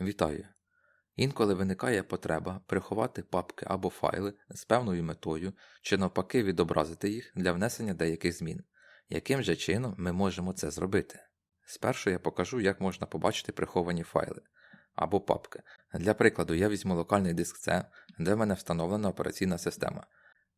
Вітаю! Інколи виникає потреба приховати папки або файли з певною метою чи навпаки відобразити їх для внесення деяких змін. Яким же чином ми можемо це зробити? Спершу я покажу, як можна побачити приховані файли або папки. Для прикладу, я візьму локальний диск C, де в мене встановлена операційна система.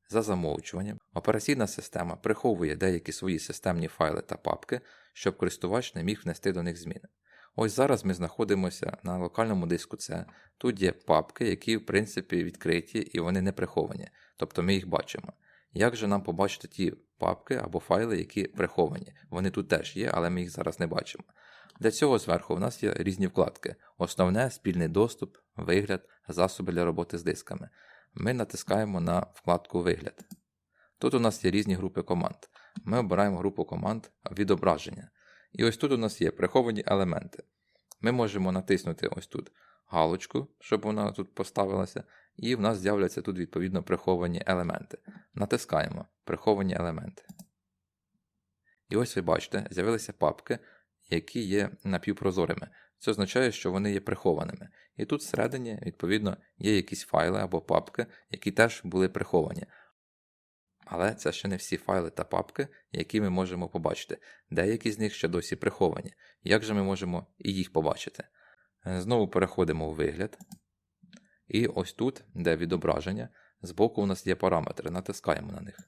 За замовчуванням, операційна система приховує деякі свої системні файли та папки, щоб користувач не міг внести до них зміни. Ось зараз ми знаходимося на локальному диску C. Тут є папки, які в принципі відкриті і вони не приховані, тобто ми їх бачимо. Як же нам побачити ті папки або файли, які приховані? Вони тут теж є, але ми їх зараз не бачимо. Для цього зверху в нас є різні вкладки: основне, спільний доступ, вигляд, засоби для роботи з дисками. Ми натискаємо на вкладку Вигляд. Тут у нас є різні групи команд. Ми обираємо групу команд відображення. І ось тут у нас є приховані елементи. Ми можемо натиснути ось тут галочку, щоб вона тут поставилася, і в нас з'являться тут відповідно приховані елементи. Натискаємо приховані елементи. І ось ви бачите, з'явилися папки, які є напівпрозорими. Це означає, що вони є прихованими. І тут всередині, відповідно, є якісь файли або папки, які теж були приховані. Але це ще не всі файли та папки, які ми можемо побачити. Деякі з них ще досі приховані. Як же ми можемо і їх побачити? Знову переходимо у вигляд. І ось тут, де відображення, збоку у нас є параметри, натискаємо на них.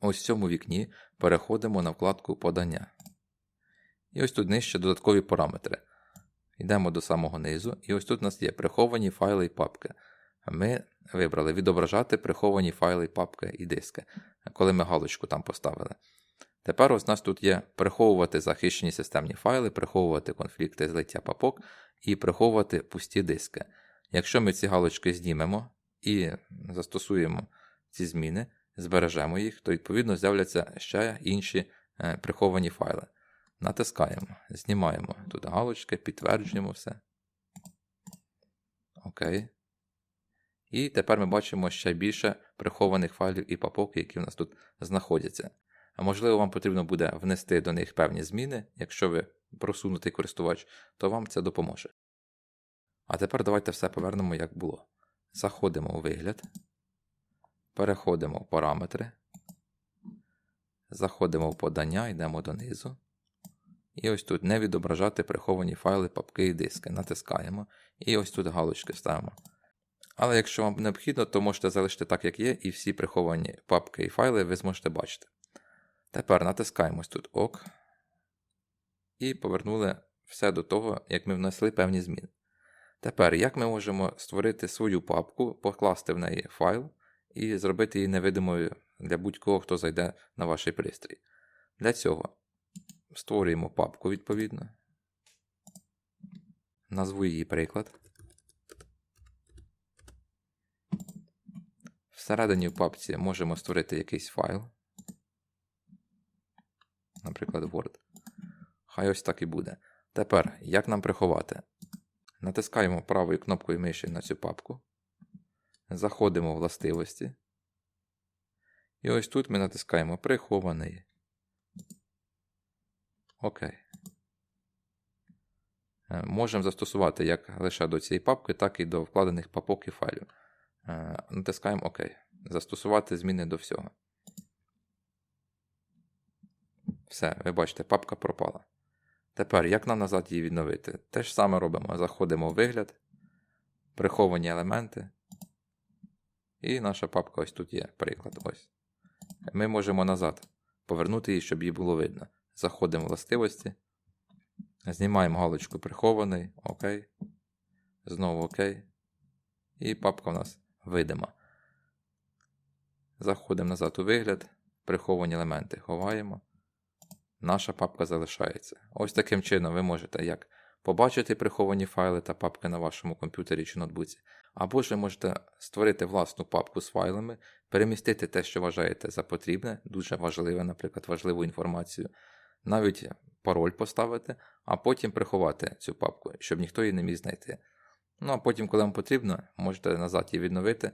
Ось в цьому вікні переходимо на вкладку Подання. І ось тут нижче додаткові параметри. Йдемо до самого низу, і ось тут у нас є приховані файли і папки. Ми вибрали відображати приховані файли, папки і диски, коли ми галочку там поставили. Тепер ось у нас тут є приховувати захищені системні файли, приховувати конфлікти злиття папок і приховувати пусті диски. Якщо ми ці галочки знімемо і застосуємо ці зміни, збережемо їх, то відповідно з'являться ще інші приховані файли. Натискаємо, знімаємо тут галочки, підтверджуємо все. Окей. І тепер ми бачимо ще більше прихованих файлів і папок, які в нас тут знаходяться. А можливо, вам потрібно буде внести до них певні зміни, якщо ви просунутий користувач, то вам це допоможе. А тепер давайте все повернемо, як було. Заходимо у вигляд, переходимо в параметри, заходимо в подання, йдемо донизу. І ось тут не відображати приховані файли, папки і диски. Натискаємо. І ось тут галочки ставимо. Але якщо вам необхідно, то можете залишити так, як є, і всі приховані папки і файли ви зможете бачити. Тепер натискаємо тут ОК. І повернули все до того, як ми внесли певні зміни. Тепер, як ми можемо створити свою папку, покласти в неї файл і зробити її невидимою для будь-кого, хто зайде на ваш пристрій. Для цього створюємо папку відповідно. Назву її приклад. Всередині в папці можемо створити якийсь файл. Наприклад, Word. Хай ось так і буде. Тепер, як нам приховати? Натискаємо правою кнопкою миші на цю папку. Заходимо в властивості. І ось тут ми натискаємо Прихований. Окей. Можемо застосувати як лише до цієї папки, так і до вкладених папок і файлів. Е, натискаємо ОК. Застосувати зміни до всього. Все, ви бачите, папка пропала. Тепер, як нам назад її відновити? Те ж саме робимо. Заходимо в вигляд, приховані елементи. І наша папка ось тут є, приклад. ось. Ми можемо назад повернути її, щоб її було видно. Заходимо в властивості. Знімаємо галочку прихований. ОК. Знову ОК. І папка у нас видима. Заходимо назад у вигляд, приховані елементи ховаємо. Наша папка залишається. Ось таким чином ви можете як побачити приховані файли та папки на вашому комп'ютері чи ноутбуці, або ж ви можете створити власну папку з файлами, перемістити те, що вважаєте за потрібне, дуже важливе, наприклад, важливу інформацію, навіть пароль поставити, а потім приховати цю папку, щоб ніхто її не міг знайти. Ну а потім, коли вам потрібно, можете назад її відновити,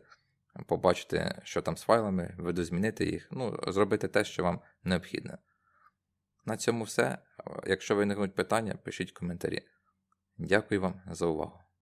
побачити, що там з файлами, видозмінити їх, ну, зробити те, що вам необхідно. На цьому все. Якщо виникнуть питання, пишіть коментарі. Дякую вам за увагу.